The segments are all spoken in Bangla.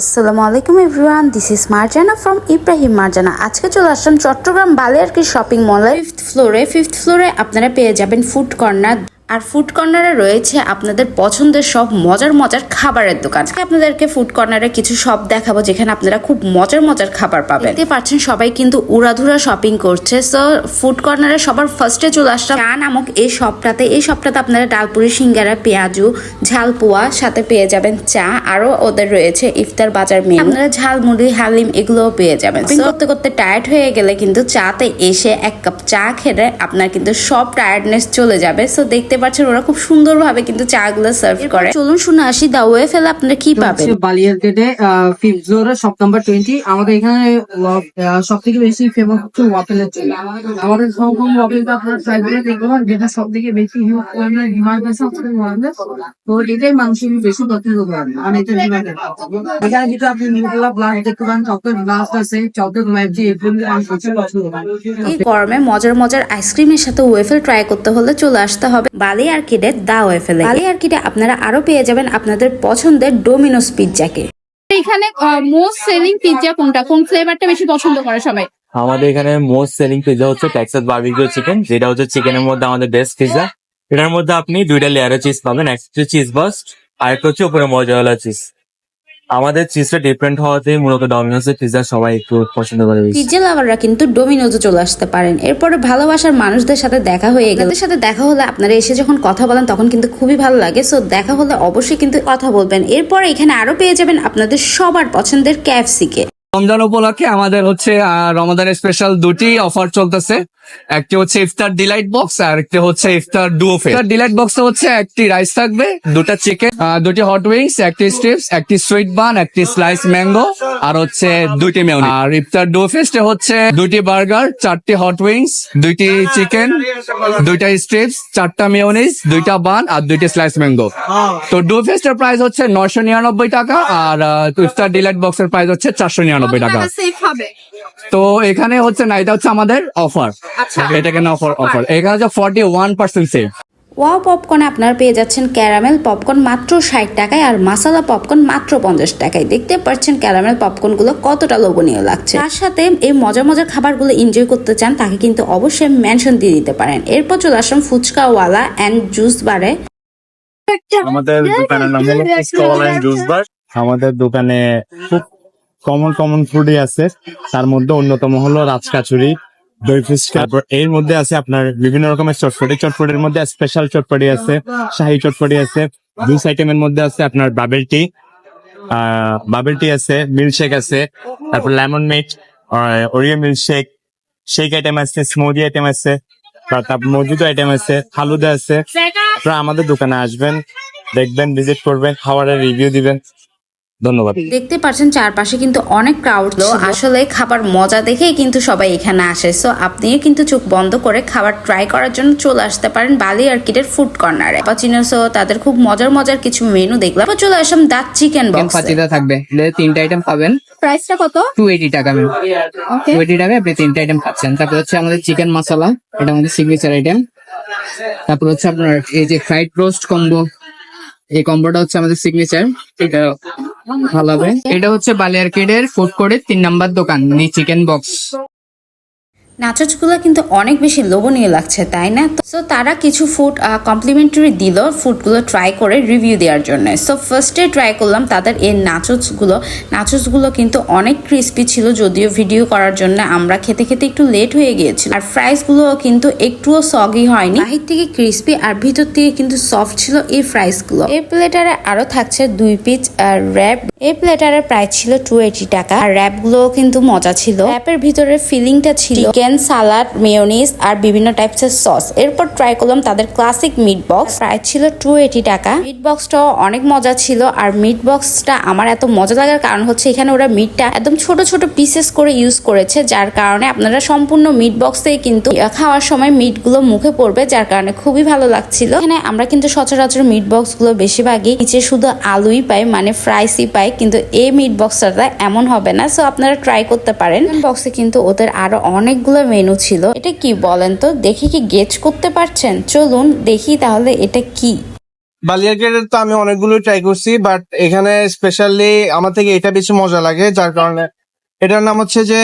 আসসালামু আলাইকুম everyone this is Marjana from Ibrahim Marjana আজকে চলে আসলাম চট্টগ্রাম বালিয়ারকি শপিং মলে ফিফথ ফ্লোরে ফিফথ ফ্লোরে আপনারা পেয়ে যাবেন ফুড কর্নার আর ফুড কর্নারে রয়েছে আপনাদের পছন্দের সব মজার মজার খাবারের দোকান। আপনাদেরকে ফুড কর্নারে কিছু শপ দেখাবো যেখানে আপনারা খুব মজার মজার খাবার পাবেন। দেখতে পাচ্ছেন সবাই কিন্তু উড়াধুরা শপিং করছে। সো ফুড কর্নারে সবার ফার্স্টে চলে আসলাম। চা নামক এই শপটাতে এই শপটাতে আপনারা ডালপুরি, সিঙ্গারা, পেঁয়াজু ঝালপোয়া সাথে পেয়ে যাবেন চা। আরও ওদের রয়েছে ইফতার বাজার মেনু আপনারা ঝালমুড়ি হালিম এগুলোও পেয়ে যাবেন। করতে করতে টায়ার্ড হয়ে গেলে কিন্তু চাতে এসে এক কাপ চা খেলে আপনার কিন্তু সব টায়ার্ডনেস চলে যাবে। সো দেখতে পাচ্ছেন ওরা খুব সুন্দরভাবে কিন্তু চা গুলো সার্ভ করে। চলুন শুনে আসি দা ওয়ে ফেলে আপনারা কি পাবেন? বালিয়ার গেটে ফিফথ ফ্লোরে শপ নাম্বার টোয়েন্টি আমাদের এখানে সব থেকে বেশি ফেমাস হচ্ছে ওয়াপেলের চলে আমাদের সবরকম ওয়াপেলটা আপনারা ট্রাই করে দেখতে পারেন যেটা সব থেকে বেশি ইউজ করেন ডিমান্ড আছে তো এটাই মানুষ বেশি পছন্দ করেন আর এটা ডিমান্ড এখানে যেটা আপনি নিউট্রেলা ব্লাস্ট দেখতে পারেন চকলেট ব্লাস্ট আছে চকলেট ম্যাজি এগুলো আমি প্রচুর পছন্দ করি এই গরমে মজার মজার আইসক্রিমের সাথে ওয়েফেল ট্রাই করতে হলে চলে আসতে হবে। বালি আর্কিডে দা ওয়েফেলে বালি আর্কিডে আপনারা আরও পেয়ে যাবেন আপনাদের পছন্দের ডোমিনোস পিৎজাকে এখানে মোস্ট সেলিং পিজ্জা কোনটা? কোন ফ্লেভারটা বেশি পছন্দ করে সবাই? আমাদের এখানে মোস্ট সেলিং পিজ্জা হচ্ছে টেক্সাস বার্বিকিউ চিকেন যেটা হচ্ছে চিকেনের মধ্যে আমাদের বেস্ট পিজ্জা এটার মধ্যে আপনি দুইটা লেয়ারের চিজ পাবেন একটা হচ্ছে চিজ বাস্ট আর একটা হচ্ছে উপরে মজাওয়ালা চিজ আমাদের চিজটা ডিফারেন্ট হওয়াতে মূলত ডমিনোসের পিৎজা সবাই একটু পছন্দ করে। পিৎজা লাভাররা কিন্তু ডোমিনোজে চলে আসতে পারেন। এরপরে ভালোবাসার মানুষদের সাথে দেখা হয়ে গেলে। তাদের সাথে দেখা হলে আপনারা এসে যখন কথা বলেন তখন কিন্তু খুবই ভালো লাগে। সো দেখা হলে অবশ্যই কিন্তু কথা বলবেন। এরপরে এখানে আরও পেয়ে যাবেন আপনাদের সবার পছন্দের ক্যাফসিকে রমজান উপলক্ষে আমাদের হচ্ছে আহ, রমাদানের স্পেশাল দুটি অফার চলতেছে। একটি হচ্ছে ইফতার ডিলাইট বক্স আর একটি হচ্ছে ইফতার ডুওফে ইফতার ডিলাইট বক্সে হচ্ছে একটি রাইস থাকবে দুটা চিকেন দুটি হট উইংস একটি স্ট্রিপস একটি সুইট বান একটি স্লাইস ম্যাঙ্গো আর হচ্ছে দুইটি মেয়নি আর ইফতার ডুও ফেস্টে হচ্ছে দুটি বার্গার চারটি হট উইংস দুইটি চিকেন দুইটা স্ট্রিপস চারটা মেয়নিজ দুইটা বান আর দুইটি স্লাইস ম্যাঙ্গো তো ডু ফেস্টের প্রাইস হচ্ছে নয়শো নিরানব্বই টাকা আর ইফতার ডিলাইট বক্সের প্রাইস হচ্ছে চারশো নিরানব্বই টাকা। তো এখানে হচ্ছে না এটা হচ্ছে আমাদের অফার এটা কেন অফার অফার এখানে হচ্ছে forty one percent save wow popcorn আপনারা পেয়ে যাচ্ছেন ক্যারামেল পপকর্ন মাত্র ষাট টাকায় আর মাসালা পপকর্ন মাত্র পঞ্চাশ টাকায়। দেখতে পাচ্ছেন ক্যারামেল পপকর্নগুলো কতটা লোভনীয় লাগছে। তার সাথে এই মজার মজার খাবারগুলো এনজয় করতে চান তাকে কিন্তু অবশ্যই মেনশন দিয়ে দিতে পারেন। এরপর চলে আসলাম ফুচকাওয়ালা অ্যান্ড জুস বারে আমাদের দোকানের নাম হলো ফুচকাওয়ালা এন্ড জুস বার আমাদের দোকানে খুব কমন কমন ফুডই আছে। তার মধ্যে অন্যতম হলো রাজকাচুরি। এর মধ্যে আছে আপনার বিভিন্ন রকমের চটপটি, চটপটির মধ্যে স্পেশাল চটপটি আছে, শাহি চটপটি আছে জুস আইটেমের মধ্যে আছে আপনার বাবেল টি বাবেল টি আছে মিল্কশেক আছে, তারপর lemon mint Oreo milkshake shake item আছে স্মুদি আইটেম আছে, তারপর মজুদ আইটেম আছে ফালুদা আছে। আপনারা আমাদের দোকানে আসবেন, দেখবেন ভিজিট করবেন, খাবারের রিভিউ দিবেন। ধন্যবাদ। দেখতে পাচ্ছেন চারপাশে কিন্তু অনেক ক্রাউড আসলে খাবার মজা দেখেই কিন্তু সবাই এখানে আসে। সো আপনিও কিন্তু চোখ বন্ধ করে খাবার ট্রাই করার জন্য চলে আসতে পারেন বালি আর্কিটের ফুড কর্নারে পাচিনোসো তাদের খুব মজার মজার কিছু মেনু দেখলাম। চলে আসলাম দাঁত চিকেন বক্স পাতিটা থাকবে। তিনটা আইটেম পাবেন প্রাইসটা কত? টু এইটি টাকা ম্যাম ওকে টু এইটি টাকা আপনি তিনটা আইটেম পাচ্ছেন। তারপর হচ্ছে আমাদের চিকেন মশলা এটা আমাদের সিগনেচার আইটেম তারপর হচ্ছে আপনার এই যে ফ্রাইড রোস্ট কম্বো এই কম্বোটা হচ্ছে আমাদের সিগনেচার এটা এটা হচ্ছে বালিয়ার কেডের ফুড কোর্টের তিন নাম্বার দোকান নি চিকেন বক্স নাচোচগুলো কিন্তু অনেক বেশি লোভনীয় লাগছে, তাই না? সো তারা কিছু ফুড কমপ্লিমেন্টারি দিল ফুডগুলো ট্রাই করে রিভিউ দেওয়ার জন্য। সো ফার্স্টে ট্রাই করলাম তাদের এই নাচোচগুলো নাচোচগুলো কিন্তু অনেক ক্রিস্পি ছিল, যদিও ভিডিও করার জন্য আমরা খেতে খেতে একটু লেট হয়ে গিয়েছিল আর ফ্রাইসগুলো কিন্তু একটুও সগি হয়নি। বাহির থেকে ক্রিস্পি আর ভিতর থেকে কিন্তু সফট ছিল এই ফ্রাইসগুলো এই প্লেটারে আরও থাকছে দুই পিস র্যাপ এই প্লেটারের প্রাইস ছিল টু এইটি টাকা। আর র্যাপ গুলোও কিন্তু মজা ছিল। র্যাপের ভিতরে ফিলিংটা ছিল। সালাড, মেয়োনিজ আর বিভিন্ন টাইপস এর সস এরপর ট্রাই করলাম তাদের ক্লাসিক মিট বক্স প্রাইস ছিল টু এইটি টাকা। মিট বক্সটাও অনেক মজা ছিল আর মিট বক্সটা আমার এত মজা লাগার কারণ হচ্ছে এখানে ওরা মিটটা একদম ছোট ছোট পিসেস করে ইউজ করেছে, যার কারণে আপনারা সম্পূর্ণ মিট বক্সেই কিন্তু খাওয়ার সময় মিটগুলো মুখে পড়বে, যার কারণে খুবই ভালো লাগছিল। এখানে আমরা কিন্তু সচরাচর মিট বক্সগুলো বেশিরভাগই নিচে শুধু আলুই পাই মানে ফ্রাইসই পাই, কিন্তু এই মিট বক্সটা এমন হবে না সো আপনারা ট্রাই করতে পারেন। বক্সে কিন্তু ওদের আরও অনেকগুলো মেনু ছিল। এটা কি বলেন তো? দেখি কি গেজ করতে পারছেন? চলুন দেখি তাহলে এটা কি। বালিয়াকের তো আমি অনেকগুলো ট্রাই করছি বাট এখানে স্পেশালি আমার থেকে এটা বেশি মজা লাগে যার কারণে এটার নাম হচ্ছে যে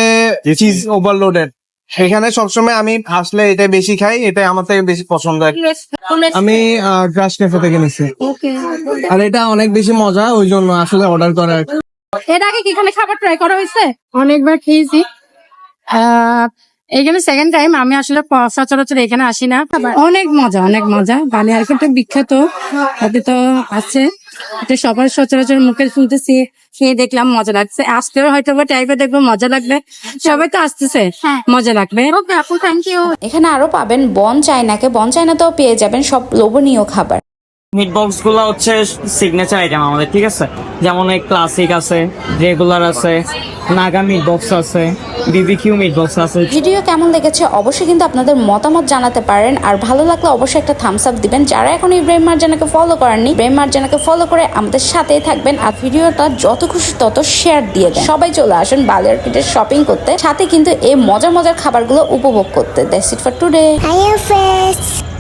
চিজ ওভারলোডেড এখানে সবসময় আমি আসলে এটা বেশি খাই এটাই আমার থেকে বেশি পছন্দ। হয় আমি ক্রাশ ক্যাফে থেকে নিচ্ছি আর এটা অনেক বেশি মজা ওই জন্য আসলে অর্ডার করা আর কি। এর আগে কি এখানে খাবার ট্রাই করা হয়েছে? অনেকবার খেয়েছি। আহ, এখানে সেকেন্ড টাইম আমি আসলে সচরাচর এখানে আসি না। অনেক মজা অনেক মজা। বালি বানিয়ারকেটটা বিখ্যাত। তাতে তো আছে। এটা সবার সচরাচর মুখে শুনতেছি খেয়ে দেখলাম মজা লাগছে। আসলেও হয়তো বা টাইপে দেখব মজা লাগবে। সবাই তো আসতেছে। হ্যাঁ। মজা লাগবে। ওকে আপু থ্যাংক ইউ এখানে আরও পাবেন বন চাইনাকে বন চাইনাতেও পেয়ে যাবেন সব লোভনীয় খাবার। মিট বক্সগুলো হচ্ছে সিগনেচার আইটেম আমাদের ঠিক আছে? যেমন এই ক্লাসিক আছে রেগুলার আছে। নাগা মিট বক্স আছে বিবিকিউ মিট বক্স আছে। ভিডিও কেমন লেগেছে অবশ্যই কিন্তু আপনাদের মতামত জানাতে পারেন আর ভালো লাগলে অবশ্যই একটা থামস আপ দিবেন। যারা এখন ইব্রাহিম মার্জানাকে ফলো করেননি ইব্রাহিম মার্জানাকে ফলো করে আমাদের সাথেই থাকবেন আর ভিডিওটা যত খুশি তত শেয়ার দিয়ে দেন। সবাই চলে আসেন বালিয়ারকিটের শপিং করতে সাথে কিন্তু এই মজার মজার খাবারগুলো উপভোগ করতে। That's it for today Hi, friends.